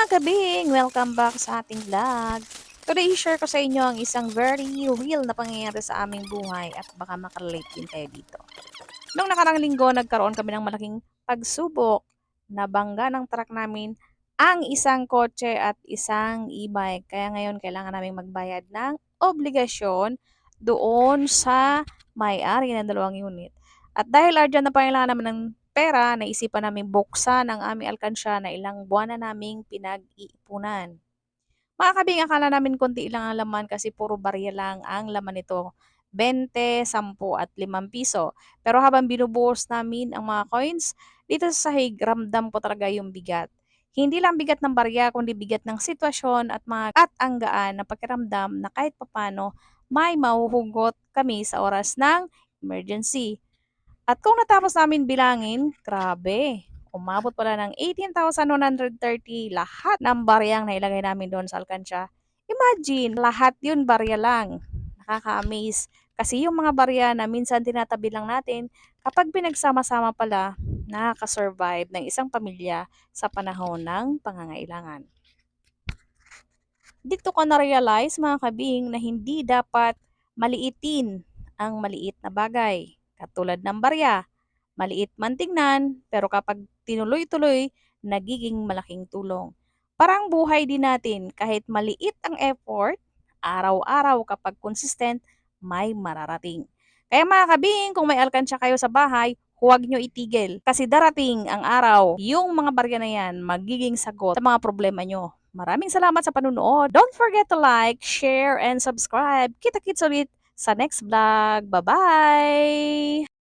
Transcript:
mga kabing! Welcome back sa ating vlog. Today, share ko sa inyo ang isang very real na pangyayari sa aming buhay at baka makarelate din kayo dito. Noong nakarang linggo, nagkaroon kami ng malaking pagsubok na bangga ng truck namin ang isang kotse at isang e-bike. Kaya ngayon, kailangan namin magbayad ng obligasyon doon sa may-ari ng dalawang unit. At dahil urgent na pangailangan namin ng pera, naisipan namin buksan ang aming alkansya na ilang buwan na naming pinag-iipunan. Mga kabing, akala namin konti lang ang laman kasi puro barya lang ang laman nito. 20, 10 at 5 piso. Pero habang binubuhos namin ang mga coins, dito sa sahig, ramdam ko talaga yung bigat. Hindi lang bigat ng barya, kundi bigat ng sitwasyon at mga at ang gaan na pakiramdam na kahit papano may mahuhugot kami sa oras ng emergency. At kung natapos namin bilangin, grabe, umabot pala ng 18,130 lahat ng baryang nailagay namin doon sa alkansya. Imagine, lahat yun barya lang. Nakaka-amaze. Kasi yung mga barya na minsan tinatabi lang natin, kapag pinagsama-sama pala, nakaka-survive ng isang pamilya sa panahon ng pangangailangan. Dito ko na-realize mga kabing na hindi dapat maliitin ang maliit na bagay. Katulad ng barya, maliit man tingnan, pero kapag tinuloy-tuloy, nagiging malaking tulong. Parang buhay din natin, kahit maliit ang effort, araw-araw kapag consistent, may mararating. Kaya mga kabing, kung may alkansya kayo sa bahay, huwag nyo itigil. Kasi darating ang araw, yung mga barya na yan, magiging sagot sa mga problema nyo. Maraming salamat sa panunood. Don't forget to like, share, and subscribe. Kita-kits ulit sa next vlog. Bye-bye!